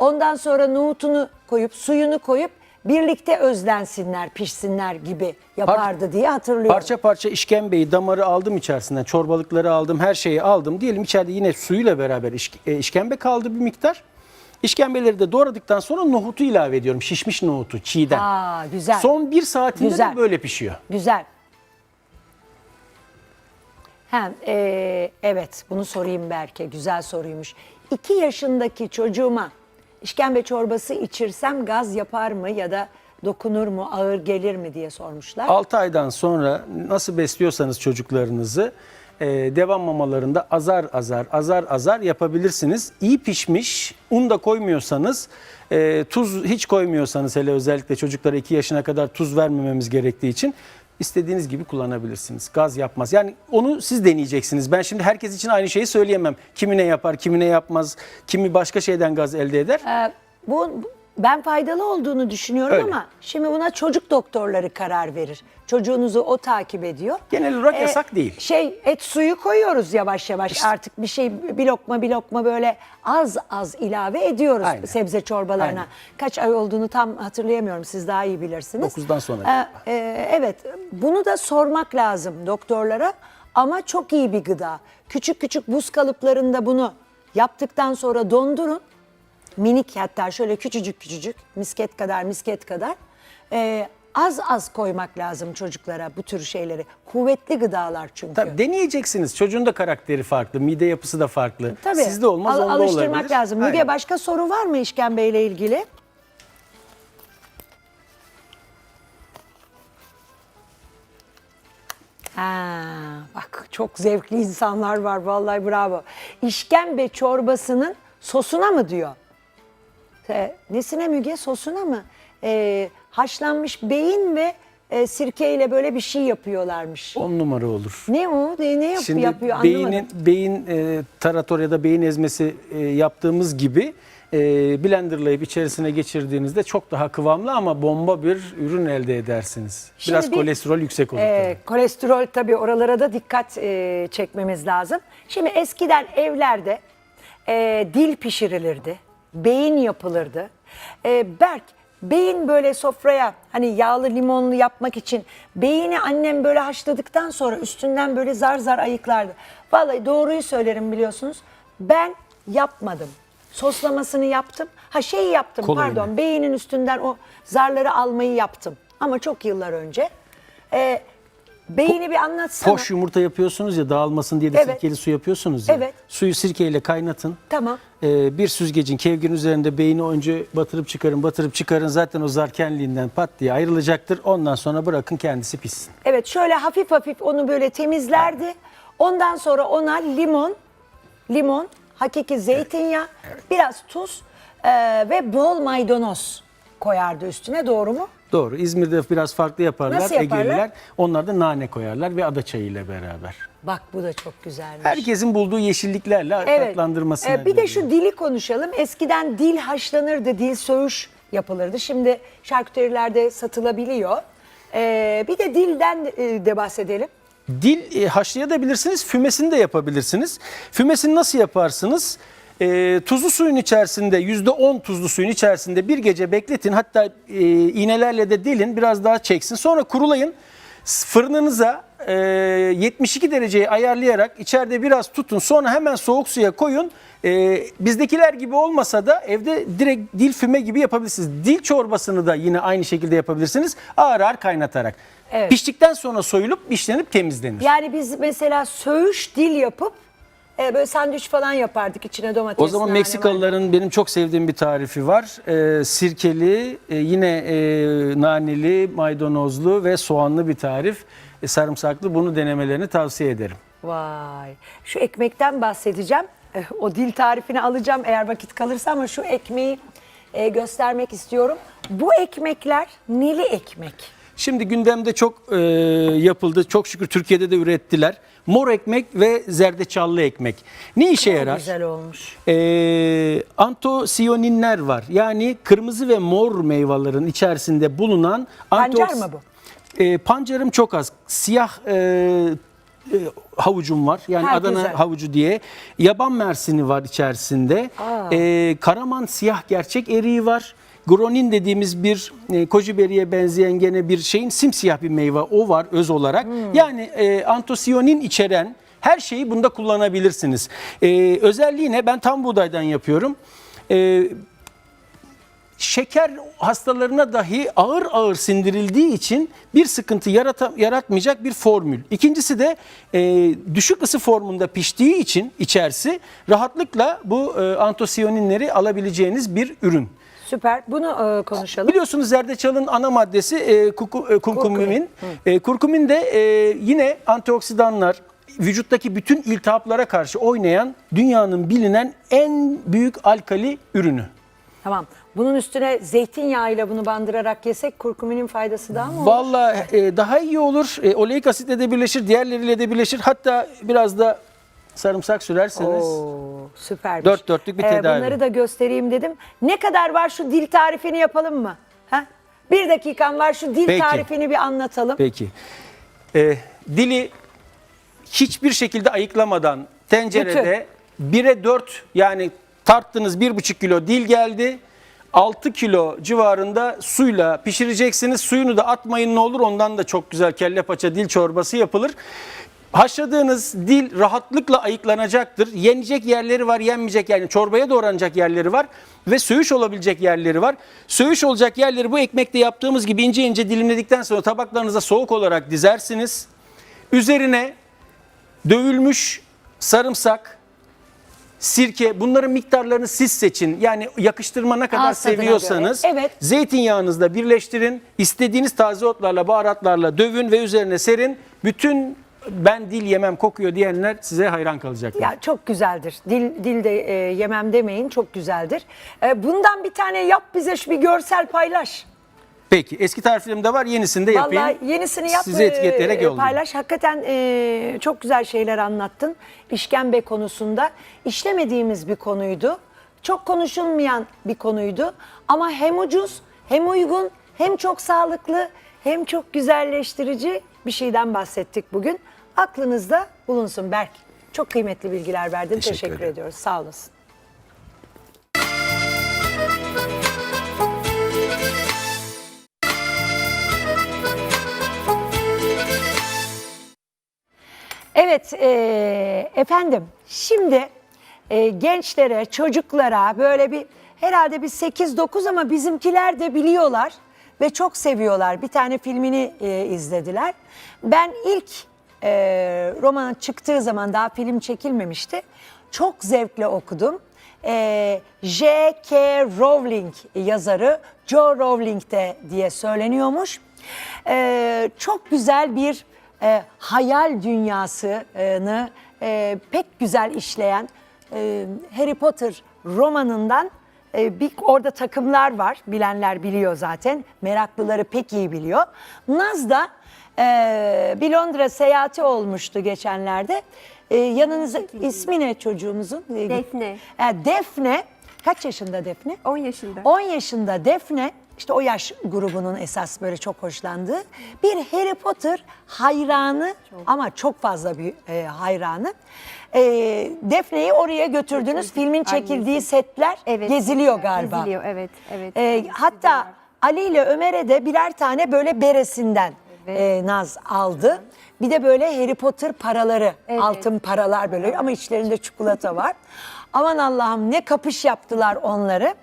Ondan sonra nohutunu koyup suyunu koyup birlikte özlensinler, pişsinler gibi yapardı diye hatırlıyorum. Parça parça işkembeyi, damarı aldım içerisinden. Çorbalıkları aldım, her şeyi aldım. Diyelim içeride yine suyuyla beraber iş- e, işkembe kaldı bir miktar. İşkembeleri de doğradıktan sonra nohutu ilave ediyorum. Şişmiş nohutu çiğden. Aa, güzel. Son bir saatinde Güzel. de böyle pişiyor. Güzel. Hem eee, evet bunu sorayım Berke. Güzel soruymuş. İki yaşındaki çocuğuma işkembe çorbası içirsem gaz yapar mı ya da dokunur mu, ağır gelir mi diye sormuşlar. 6 aydan sonra nasıl besliyorsanız çocuklarınızı e, devam mamalarında azar azar azar azar yapabilirsiniz. İyi pişmiş un da koymuyorsanız e, tuz hiç koymuyorsanız hele özellikle çocuklara 2 yaşına kadar tuz vermememiz gerektiği için istediğiniz gibi kullanabilirsiniz. Gaz yapmaz. Yani onu siz deneyeceksiniz. Ben şimdi herkes için aynı şeyi söyleyemem. Kimine yapar, kimine yapmaz, kimi başka şeyden gaz elde eder. Ee, bu bu- ben faydalı olduğunu düşünüyorum Öyle. ama şimdi buna çocuk doktorları karar verir. Çocuğunuzu o takip ediyor. Genel olarak Ee, yasak değil. Şey et suyu koyuyoruz yavaş yavaş artık bir şey bir lokma bir lokma böyle az az ilave ediyoruz Aynen. sebze çorbalarına. Aynen. Kaç ay olduğunu tam hatırlayamıyorum siz daha iyi bilirsiniz. Dokuzdan sonra Ee, e, evet bunu da sormak lazım doktorlara ama çok iyi bir gıda. Küçük küçük buz kalıplarında bunu yaptıktan sonra dondurun minik hatta şöyle küçücük küçücük misket kadar misket kadar Ee, az az koymak lazım çocuklara bu tür şeyleri. Kuvvetli gıdalar çünkü. Tabii deneyeceksiniz. Çocuğun da karakteri farklı, mide yapısı da farklı. Tabii. Sizde olmaz, Al- onda alıştırmak olabilir. lazım. Müge Aynen. başka soru var mı işkembeyle ilgili? Ha, bak çok zevkli insanlar var vallahi bravo. İşkembe çorbasının sosuna mı diyor? E, nesine Müge? Sosuna mı? E, haşlanmış beyin ve e, sirkeyle böyle bir şey yapıyorlarmış. On numara olur. Ne o? Ne, ne yap- Şimdi yapıyor anlamadım. beynin beyin e, tarator ya da beyin ezmesi e, yaptığımız gibi e, blenderlayıp içerisine geçirdiğinizde çok daha kıvamlı ama bomba bir ürün elde edersiniz. Şimdi Biraz bir- kolesterol yüksek olur. Ee, tabii. kolesterol tabii oralara da dikkat e, çekmemiz lazım. Şimdi eskiden evlerde e, dil pişirilirdi, beyin yapılırdı. E, Berk, beyin böyle sofraya hani yağlı limonlu yapmak için beyni annem böyle haşladıktan sonra üstünden böyle zar zar ayıklardı. Vallahi doğruyu söylerim biliyorsunuz. Ben yapmadım. Soslamasını yaptım. Ha şey yaptım Kolayını. pardon beynin üstünden o zarları almayı yaptım. Ama çok yıllar önce. Ee, beyni bir anlatsana. Poş yumurta yapıyorsunuz ya dağılmasın diye de Evet. sirkeli su yapıyorsunuz ya. Evet. Suyu sirkeyle kaynatın. Tamam. Ee, bir süzgecin kevgirin üzerinde beyni önce batırıp çıkarın, batırıp çıkarın. Zaten o zar kendiliğinden pat diye ayrılacaktır. Ondan sonra bırakın kendisi pişsin. Evet şöyle hafif hafif onu böyle temizlerdi. Ondan sonra ona limon, limon, hakiki zeytinyağı, biraz tuz e, ve bol maydanoz koyardı üstüne doğru mu? Doğru. İzmir'de biraz farklı yaparlar. Nasıl yaparlar? Egeliler. Onlar da nane koyarlar ve ada çayı ile beraber. Bak bu da çok güzelmiş. Herkesin bulduğu yeşilliklerle tatlandırmasına. Ee, bir de şu dili konuşalım. Eskiden dil haşlanırdı, dil söğüş yapılırdı. Şimdi şarküterilerde satılabiliyor. Ee, bir de dilden e, de bahsedelim. Dil e, haşlayabilirsiniz, fümesini de yapabilirsiniz. Fümesini nasıl yaparsınız? E, tuzlu suyun içerisinde, %10 tuzlu suyun içerisinde bir gece bekletin. Hatta e, iğnelerle de dilin, biraz daha çeksin. Sonra kurulayın. Fırınınıza e, 72 dereceyi ayarlayarak içeride biraz tutun. Sonra hemen soğuk suya koyun. E, bizdekiler gibi olmasa da evde direkt dil füme gibi yapabilirsiniz. Dil çorbasını da yine aynı şekilde yapabilirsiniz. Ağır ağır kaynatarak. Evet. Piştikten sonra soyulup işlenip temizlenir. Yani biz mesela söğüş dil yapıp e, böyle sandviç falan yapardık içine domates. O zaman nane, Meksikalıların benim çok sevdiğim bir tarifi var. Ee, sirkeli, e, yine e, naneli, maydanozlu ve soğanlı bir tarif. E, sarımsaklı bunu denemelerini tavsiye ederim. Vay. Şu ekmekten bahsedeceğim. Eh, O dil tarifini alacağım eğer vakit kalırsa ama şu ekmeği e, göstermek istiyorum. Bu ekmekler neli ekmek. Şimdi gündemde çok e, yapıldı. Çok şükür Türkiye'de de ürettiler. Mor ekmek ve zerdeçallı ekmek. Ne işe yarar? Güzel olmuş. e, antosiyoninler var. Yani kırmızı ve mor meyvelerin içerisinde bulunan Pancar mı bu? E, pancarım çok az. Siyah e, e, havucum var. Yani Ha, Adana güzel. havucu diye. Yaban mersini var içerisinde. E, Karaman siyah gerçek eriği var. Gronin dediğimiz bir e, kojiberiye benzeyen gene bir şeyin simsiyah bir meyve o var öz olarak. Yani e, antosiyonin içeren her şeyi bunda kullanabilirsiniz. E, özelliği ne? Ben tam buğdaydan yapıyorum. E, şeker hastalarına dahi ağır ağır sindirildiği için bir sıkıntı yarata, yaratmayacak bir formül. İkincisi de e, düşük ısı formunda piştiği için içerisi rahatlıkla bu e, antosiyoninleri alabileceğiniz bir ürün. Süper. Bunu e, konuşalım. Biliyorsunuz zerdeçalın ana maddesi e, kuku, e, kurkumin. E, kurkumin de e, yine antioksidanlar, vücuttaki bütün iltihaplara karşı oynayan dünyanın bilinen en büyük alkali ürünü. Tamam. Bunun üstüne zeytinyağıyla bunu bandırarak yesek kurkuminin faydası daha mı olur? Vallahi e, daha iyi olur. E, oleik asitle de birleşir, diğerleriyle de birleşir. Hatta biraz da sarımsak sürerseniz. Oo, süpermiş. Dört dörtlük bir tedavi. bunları da göstereyim dedim. Ne kadar var şu dil tarifini yapalım mı? Ha? Bir dakikan var şu dil Peki. tarifini bir anlatalım. Peki. E, dili hiçbir şekilde ayıklamadan tencerede 1'e 4 yani tarttınız 1,5 kilo dil geldi. 6 kilo civarında suyla pişireceksiniz. Suyunu da atmayın ne olur. Ondan da çok güzel kelle paça dil çorbası yapılır. Haşladığınız dil rahatlıkla ayıklanacaktır. Yenecek yerleri var, yenmeyecek yani çorbaya doğranacak yerleri var ve söğüş olabilecek yerleri var. Söğüş olacak yerleri bu ekmekte yaptığımız gibi ince ince dilimledikten sonra tabaklarınıza soğuk olarak dizersiniz. Üzerine dövülmüş sarımsak, sirke bunların miktarlarını siz seçin. Yani yakıştırma ne kadar Ağız tadına seviyorsanız göre. Evet. zeytinyağınızla birleştirin. İstediğiniz taze otlarla, baharatlarla dövün ve üzerine serin. Bütün ben dil yemem kokuyor diyenler size hayran kalacaklar. Ya çok güzeldir. Dil dilde e, yemem demeyin çok güzeldir. E, bundan bir tane yap bize şu bir görsel paylaş. Peki eski tariflerimde var yenisini de yapayım. Vallahi yenisini yap. Size etiketleyerek e, yollayayım. Paylaş. Hakikaten e, çok güzel şeyler anlattın. İşkembe konusunda işlemediğimiz bir konuydu. Çok konuşulmayan bir konuydu. Ama hem ucuz, hem uygun, hem çok sağlıklı, hem çok güzelleştirici bir şeyden bahsettik bugün. Aklınızda bulunsun Berk. Çok kıymetli bilgiler verdin. Teşekkür Teşekkür, ederim. ediyoruz. Sağ olasın. Evet e, efendim şimdi e, gençlere, çocuklara böyle bir herhalde bir 8-9 ama bizimkiler de biliyorlar ve çok seviyorlar. Bir tane filmini e, izlediler. Ben ilk e, romanın çıktığı zaman daha film çekilmemişti. Çok zevkle okudum. E, J.K. Rowling yazarı Joe Rowling de diye söyleniyormuş. E, çok güzel bir e, hayal dünyasını e, pek güzel işleyen e, Harry Potter romanından e, bir orada takımlar var. Bilenler biliyor zaten. Meraklıları pek iyi biliyor. Naz da e, bir Londra seyahati olmuştu geçenlerde. E, yanınıza ismi ne çocuğumuzun? E, Defne. E, Defne. Kaç yaşında Defne? 10 yaşında. 10 yaşında Defne işte o yaş grubunun esas böyle çok hoşlandığı bir Harry Potter hayranı ama çok fazla bir e, hayranı. E, Defne'yi oraya götürdünüz. Filmin çekildiği Annesi. setler Evet. geziliyor galiba. Geziliyor evet. evet. E, hatta Ali ile Ömer'e de birer tane böyle beresinden e, Naz aldı. Bir de böyle Harry Potter paraları, Evet. altın paralar böyle ama içlerinde çikolata var. Aman Allah'ım ne kapış yaptılar onları.